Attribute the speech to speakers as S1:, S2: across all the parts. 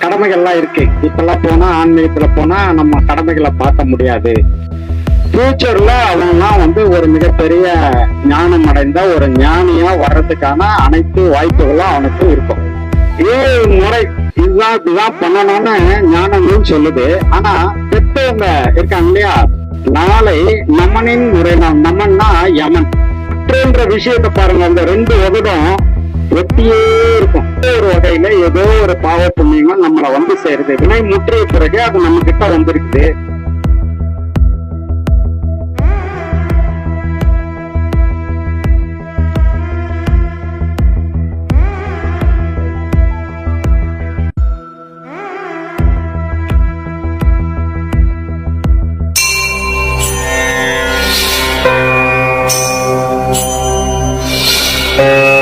S1: கடமைகள்லாம் இருக்கு. இப்பெல்லாம் போனா ஆன்மீகத்துல போனா நம்ம கடமைகளை பார்க்க முடியாது. ஃபியூச்சர்ல அவன்லாம் வந்து ஒரு மிகப்பெரிய ஞானம் அடைந்த ஒரு ஞானியா வர்றதுக்கான அனைத்து வாய்ப்புகளும் அவனுக்கு இருக்கும். ஏழு முறை இதுதான் இதுதான் பண்ணணும்னு ஞானங்களும் சொல்லுது. ஆனா பெற்றவங்க இருக்காங்க இல்லையா? நாளை நமனின் முறை நாம் நமன்னா யமன். என்ற விஷயத்தை பாருங்க அந்த ரெண்டு உதடும் ஒட்டியே இருக்கும். ஒரு வகையில ஏதோ ஒரு பாவ புண்ணியங்கள் நம்மளை வந்து சேருது. வினை முற்றிய பிறகு அது நம்ம கிட்ட வந்திருக்குது.
S2: என்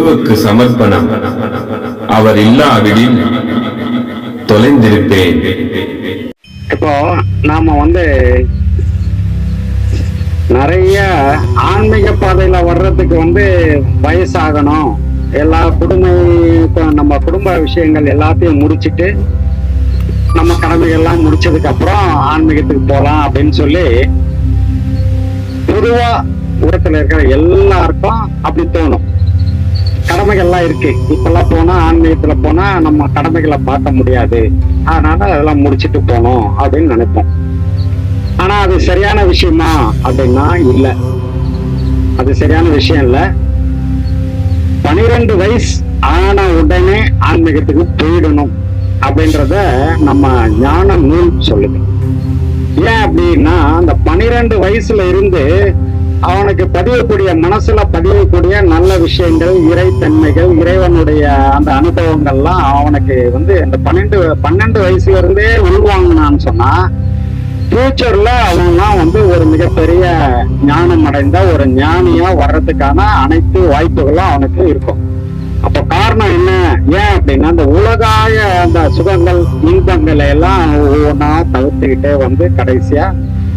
S2: குருவுக்கு சமர்ப்பணம். அவர் இல்லாவிடில் தொலைந்திருப்பேன்.
S1: இப்போ நாம வந்து நிறைய ஆன்மீக பாதையில வர்றதுக்கு வந்து வயசாகணும். எல்லா குடும்ப நம்ம குடும்ப விஷயங்கள் எல்லாத்தையும் முடிச்சுட்டு நம்ம கடமைகள்லாம் முடிச்சதுக்கு அப்புறம் ஆன்மீகத்துக்கு போலாம் அப்படின்னு சொல்லி பொதுவா உலகத்துல இருக்கிற எல்லாருக்கும் அப்படி தோணும். கடமைகள்லாம் இருக்கு. இப்பெல்லாம் போனா ஆன்மீகத்துல போனா நம்ம கடமைகளை பார்க்க முடியாது. அதனால அதெல்லாம் முடிச்சுட்டு போனோம் அப்படின்னு நினைப்போம். ஆனா அது சரியான விஷயமா அப்படின்னா இல்ல. அது சரியான விஷயம் இல்ல. பனிரெண்டு வயசு ஆன உடனே ஆன்மீகத்துக்கு போயிடணும் அப்படின்றத நம்ம ஞான நூல் சொல்லுது. ஏன் அப்படின்னா அந்த பனிரெண்டு வயசுல இருந்து அவனுக்கு பதியக்கூடிய மனசுல பதியக்கூடிய நல்ல விஷயங்கள் இறைத்தன்மைகள் இறைவனுடைய அந்த அனுபவங்கள்லாம் அவனுக்கு வந்து அந்த பன்னெண்டு பன்னெண்டு வயசுல இருந்தே உள்வாங்கினான்னு சொன்னா ஃபியூச்சர்ல அவன்லாம் வந்து ஒரு மிகப்பெரிய ஞானம் அடைந்த ஒரு ஞானியா வர்றதுக்கான அனைத்து வாய்ப்புகளும் அவனுக்கு இருக்கும். அப்ப காரணம் என்ன? ஏன் அப்படின்னா அந்த உலகாய அந்த சுகங்கள் இன்பங்களை எல்லாம் ஒவ்வொன்றா தவிர்த்துக்கிட்டே வந்து கடைசியா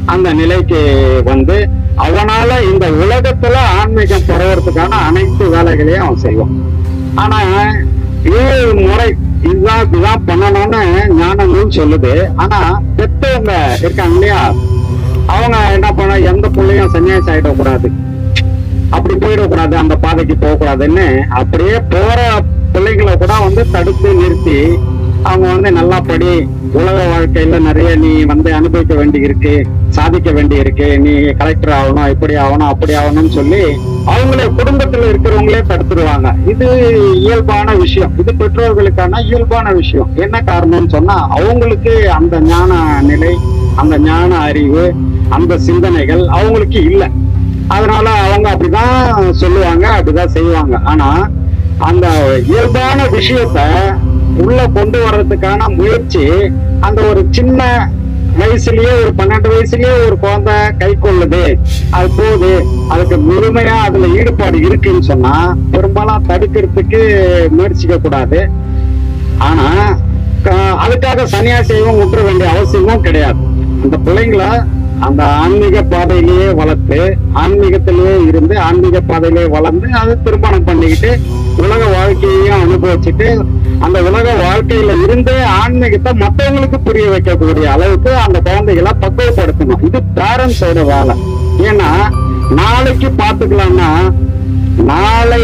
S1: அந்த நிலைக்கு வந்து அவனால இந்த உலகத்துல ஆன்மீகம் பெறுவதற்கான அனைத்து வேலைகளையும் அவன் செய்வான். ஆனா ஏழு முறை இதுதான் இதுதான் பண்ணணும்னு ஞானங்களும் சொல்லுது. ஆனா பெற்றவங்க இருக்காங்க இல்லையா? அவங்க என்ன பண்ண எந்த பிள்ளையும் சன்னியாசி ஆயிடக்கூடாது. அப்படி போயிடக்கூடாது அந்த பாதைக்கு போகக்கூடாதுன்னு அப்படியே போற பிள்ளைங்களை கூட வந்து தடுத்து நிறுத்தி அவங்க வந்து நல்லா படி உலக வாழ்க்கையில நிறைய நீ வந்து அனுபவிக்க வேண்டி இருக்கு சாதிக்க வேண்டி இருக்கு நீ கலெக்டர் ஆகணும் இப்படி ஆகணும் அப்படி ஆகணும்னு சொல்லி அவங்களே குடும்பத்துல இருக்கிறவங்களே தடுத்துருவாங்க இது இயல்பான விஷயம். இது பெற்றோர்களுக்கான இயல்பான விஷயம். என்ன காரணம்னு சொன்னா அவங்களுக்கு அந்த ஞான நிலை அந்த ஞான அறிவு அந்த சிந்தனைகள் அவங்களுக்கு இல்லை. அதனால அவங்க அப்படிதான் சொல்லுவாங்க அப்படிதான் செய்வாங்க. ஆனா அந்த இயல்பான விஷயத்த உள்ள கொண்டு வர்றதுக்கான முயற்சி அந்த ஒரு சின்ன வயசுலயே ஒரு பன்னெண்டு வயசுலயே ஒரு குழந்தை கை கொள்ளுது. அது போகுது. அதுக்கு முழுமையா அதுல ஈடுபாடு இருக்குன்னு சொன்னா பெரும்பாலும் தடுக்கிறதுக்கு முயற்சிக்க கூடாது. ஆனா க- அதுக்காக சன்னியாசியவும் விட்டுற வேண்டிய அவசியமும் கிடையாது. அந்த பிள்ளைங்கள அந்த ஆன்மீக பாதையிலேயே வளர்த்து ஆன்மீகத்திலேயே இருந்து ஆன்மீக பாதையிலேயே வளர்ந்து அதை திருமணம் பண்ணிக்கிட்டு உலக வாழ்க்கையையும் அனுபவிச்சுட்டு அந்த உலக வாழ்க்கையில இருந்தே ஆன்மீகத்தை மற்றவங்களுக்கு புரிய வைக்கக்கூடிய அளவுக்கு அந்த குழந்தைகளை பக்குவப்படுத்தணும். இது பேரண்ட்ஸோட வேலை. ஏன்னா நாளைக்கு பாத்துக்கலாம்னா நாளை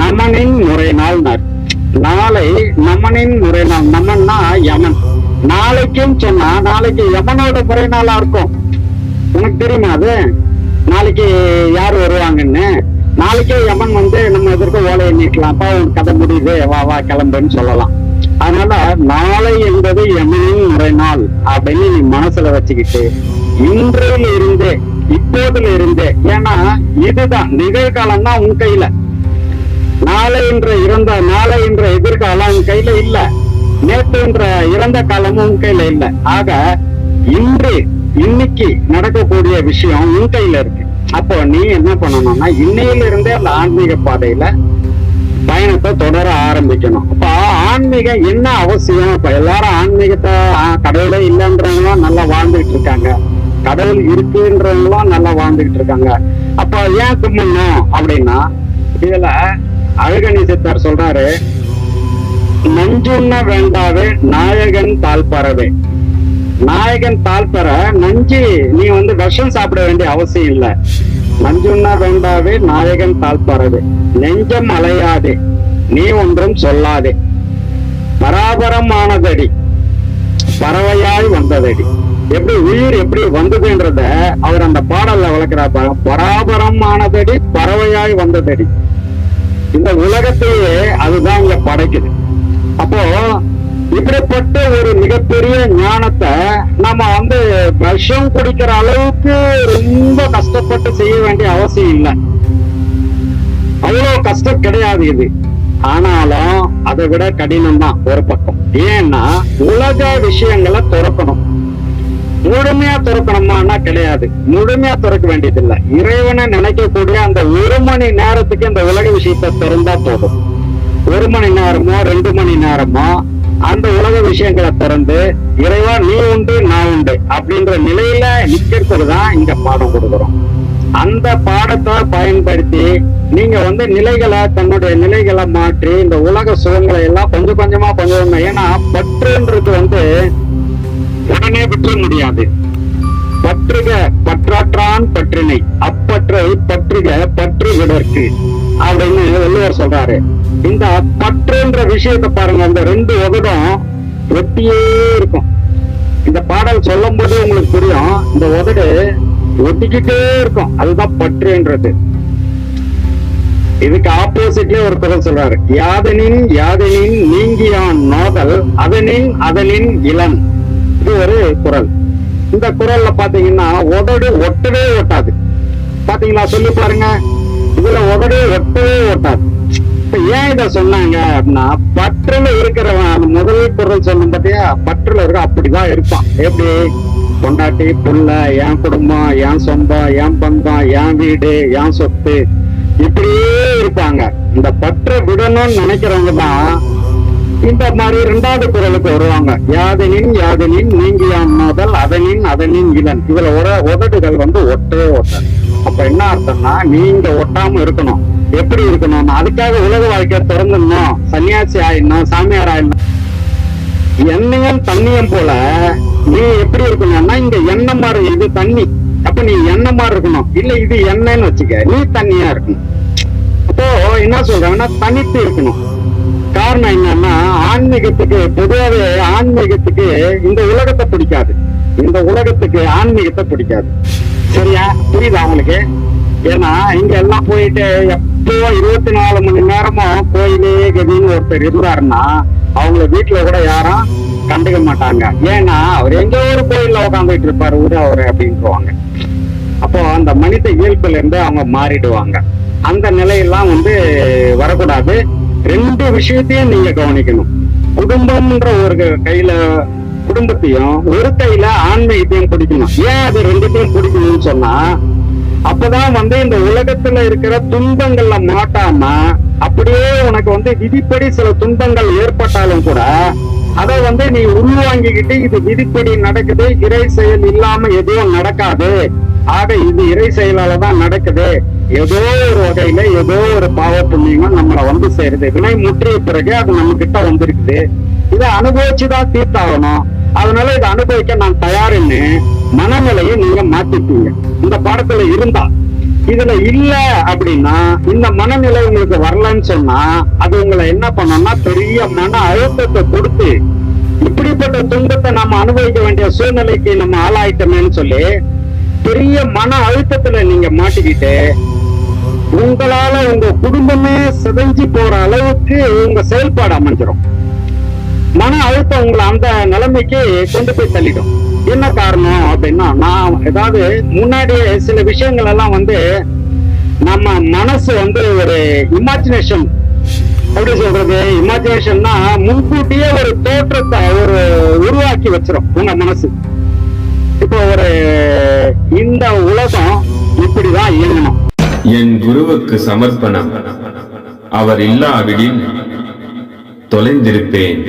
S1: நமனின் முறை நாள். நாளை நமனின் முறை நாள் நமன்னா யமன். நாளைக்கும் சொன்னா நாளைக்கு யமனோட முறை நாளா இருக்கும். உனக்கு தெரியுமா அது? நாளைக்கு யார் வருவாங்கன்னு? நாளைக்கே யமன் வந்து நம்ம எதிர்க்க ஓலையை நீட்டலாம். அப்பா உன் கதை முடியுது. கிளம்புன்னு சொல்லலாம். அதனால நாளை என்பது எமனின் முறைநாள் அப்படின்னு நீ மனசுல வச்சுக்கிட்டு இன்றையில இருந்தே இப்போதுல இருந்தே ஏன்னா இதுதான் நிகழ்காலம் தான் உன் கையில. நாளை என்ற இறந்த நாளை என்ற எதிர்காலம் உன் கையில இல்ல. நேற்று என்ற இறந்த காலமும் உன் கையில இல்ல. ஆக இன்று இன்னைக்கு நடக்கக்கூடிய விஷயம் உன் கையில இருக்கு. அப்போ நீ என்ன பண்ணணும்னா இன்னையில இருந்தே அந்த ஆன்மீக பாதையில பயணத்தை தொடர ஆரம்பிக்கணும். அப்ப ஆன்மீகம் என்ன அவசியம்? இப்ப எல்லாரும் ஆன்மீகத்தை கடவுளே இல்லைன்றவங்களும் நல்லா வாழ்ந்துகிட்டு இருக்காங்க. கடவுள் இருக்குன்றவங்களும் நல்லா வாழ்ந்துகிட்டு இருக்காங்க. அப்ப ஏன் கும்பிடணும் அப்படின்னா இதுல அழகணி சொல்றாரு நஞ்சுண்ண வேண்டாவே நாயகன் தாழ்பறவே. நாயகன் தாழ்பற நஞ்சு நீ வந்து விஷம் சாப்பிட வேண்டிய அவசியம் இல்லை. மஞ்சுண்ணா வேண்டாவே நாயகன் தாழ்பறவே நெஞ்சம் அலையாதே நீ ஒன்றும் சொல்லாதே. பராபரமானதடி பறவையாய் வந்ததடி. எப்படி உயிர் எப்படி வந்ததுன்றத அவர் அந்த பாடல்ல விளக்குறாப்ப பராபரமானதடி பறவையாய் வந்ததடி. இந்த உலகத்தையே அதுதான் இங்க படைக்குது. அப்போ இப்படிப்பட்ட ஒரு மிகப்பெரிய ஞானத்தை நம்ம வந்து விஷம் குடிக்கிற அளவுக்கு ரொம்ப கஷ்டப்பட்டு செய்ய வேண்டிய அவசியம் இல்லை. அவ்வளவு கஷ்டம் கிடையாது இது. ஆனாலும் அதை விட கடினம் தான் ஒரு பக்கம். ஏன்னா உலக விஷயங்களை துறக்கணும். முழுமையா துறக்கணுமான்னா கிடையாது. முழுமையா துறக்க வேண்டியதில்லை. இறைவனை நினைக்கக்கூடிய அந்த ஒரு மணி நேரத்துக்கு இந்த உலக விஷயத்தை திறந்தா போதும். ஒரு மணி நேரமோ ரெண்டு மணி நேரமோ அந்த உலக விஷயங்களை திறந்து இறைவா நீ உண்டு நான் உண்டு அப்படின்ற நிலையில நிக்கிறது தான் இங்க பாடம் கொடுக்குறோம். அந்த பாடத்தை பயன்படுத்தி நீங்க வந்து நிலைகளை தன்னுடைய நிலைகளை மாற்றி இந்த உலக சுகங்களை எல்லாம் கொஞ்சம் கொஞ்சமா கொஞ்சம் கொஞ்சம் ஏன்னா பற்றுன்றது வந்து உடனே விற்ற முடியாது. பற்றுக பற்றாற்றான் பற்றினை அப்பற்றை பற்றுக பற்று விடற்கு அப்படின்னு வள்ளுவர் சொல்றாரு. இந்த பற்றுன்ற விஷயத்தை பாருங்க இந்த ரெண்டு உதடும் ஒட்டியே இருக்கும். இந்த பாடல் சொல்லும் போது உங்களுக்கு புரியும் இந்த உதடு ஒட்டிக்கிட்டே இருக்கும். அதுதான் பற்றுன்றது. இதுக்கு ஆப்போசிட்ல ஒரு குரல் சொல்றாரு யாதனின் யாதனின் நீங்கியான் நோதல் அதனின் அதனின் இளன் இது ஒரு குரல். இந்த குரல்ல பாத்தீங்கன்னா உதடு ஒட்டவே ஒட்டாது. பாத்தீங்களா? சொல்லி பாருங்க. இதுல உதடு ஒட்டவே ஒட்டாது. இப்ப ஏன் இத சொன்னாங்க அப்படின்னா பற்றுல இருக்கிறவன் அந்த முதல் பொருள் சொல்லும் பாத்தியா? பற்றுல இருக்க அப்படிதான் இருப்பான். எப்படி? பொண்டாட்டி புள்ள என் குடும்பம் என் சொந்தம் என் பந்தம் என் வீடு என் சொத்து. இப்படியே இருப்பாங்க. இந்த பற்றை விடணும்னு நினைக்கிறவங்க தான் இந்த மாதிரி இரண்டாவது குரலுக்கு வருவாங்க. யாதனின் யாதனின் நீங்கியான் முதல் அதனின் அதனின் இளன். இதுல ஒரு உதடுகள் வந்து ஒட்டே ஒட்ட அப்ப என்ன அர்த்தம்னா நீங்க ஒட்டாம இருக்கணும். எப்படி இருக்கணும்? அதுக்காக உலக வாழ்க்கையை திறந்துடணும். சன்னியாசி ஆயிடணும் சாமியார் ஆயிடணும். எண்ணெயும் தண்ணியும் போல நீ எப்படி இருக்கணும்னா இங்க எண்ணெய் மாதிரி இது தண்ணி. அப்ப நீ எண்ணெய் மாதிரி இருக்கணும். இல்ல இது எண்ணெய்னு வச்சுக்க. நீ தண்ணியா இருக்கணும். அப்போ என்ன சொல்றாங்கன்னா தனித்து இருக்கணும். காரணம் என்னன்னா ஆன்மீகத்துக்கு பொதுவாகவே ஆன்மீகத்துக்கு இந்த உலகத்தை பிடிக்காது. இந்த உலகத்துக்கு ஆன்மீகத்தை பிடிக்காது. சரியா? புரியுதா உங்களுக்கு? ஏன்னா இங்க எல்லாம் போயிட்டு எப்போ இருபத்தி நாலு மணி நேரமும் கோயிலே கதின்னு ஒருத்தர் இருந்தாருன்னா அவங்கள வீட்டுல கூட யாரும் கண்டுக்க மாட்டாங்க. ஏன்னா அவர் எங்க ஒரு கோயில்ல உட்காந்துட்டு இருப்பாரு ஊரு அவரு அப்படின்ட்டுவாங்க அப்போ அந்த மனித இயல்புல இருந்து அவங்க மாறிடுவாங்க. அந்த நிலையெல்லாம் வந்து வரக்கூடாது. ரெண்டு விஷயத்தையும் நீங்க கவனிக்கணும். குடும்பம்ன்ற ஒரு கையில குடும்பத்தையும் ஒரு கையில ஆன்மீகத்தையும் பிடிக்கணும். ஏன் அது ரெண்டுத்தையும் பிடிக்கணும்னு சொன்னா அப்பதான் வந்து இந்த உலகத்துல இருக்கிற துன்பங்கள்ல மாட்டாம அப்படியே உனக்கு வந்து விதிப்படி சில துன்பங்கள் ஏற்பட்டாலும் கூட அதை வந்து நீ உள்வாங்கிக்கிட்டு இது விதிப்படி நடக்குது இறை செயல் இல்லாம எதுவும் நடக்காது. ஆக இது இறை செயலால தான் நடக்குது. ஏதோ ஒரு வகையில ஏதோ ஒரு பாவ புண்ணியங்கள் நம்மளை வந்து சேருது. வினை முற்றிய பிறகு அது நம்ம கிட்ட வந்திருக்குது. இதை அனுபவிச்சுதான் தீர்த்தாகணும். அதனால இதை அனுபவிக்க நான் தயாருன்னு மனநிலையை நீங்க மாத்திட்டீங்க இந்த பாடத்துல இருந்தா இதுல இல்ல அப்படின்னா இந்த மனநிலை உங்களுக்கு வரலன்னு சொன்னா அது உங்களை என்ன பண்ணணும்னா பெரிய மன அழுத்தத்தை கொடுத்து இப்படிப்பட்ட துன்பத்தை நம்ம அனுபவிக்க வேண்டிய சூழ்நிலைக்கு நம்ம ஆளாயிட்டோமேன்னு சொல்லி பெரிய மன அழுத்தத்துல நீங்க மாட்டிக்கிட்டு உங்களால உங்க குடும்பமே சிதைஞ்சு போற அளவுக்கு உங்க செயல்பாடு அமைஞ்சிரும். மன அழுத்தம் உங்களை அந்த நிலைமைக்கு கொண்டு போய் தள்ளிடும். என்ன காரணம் அப்படின்னா நான் ஏதாவது முன்னாடியே சில விஷயங்கள் எல்லாம் வந்து நம்ம மனசு வந்து ஒரு இமேஜினேஷன் எப்படி சொல்றது? இமேஜினேஷன்னா முன்கூட்டியே ஒரு தோற்றத்தை ஒரு உருவாக்கி வச்சிரும் உங்க மனசு. இப்போ ஒரு இந்த உலகம் இப்படிதான் இயங்கணும்.
S2: என் குருவுக்கு சமர்ப்பணம். அவர் இல்லாவிடின் தொலைந்திருப்பேன்.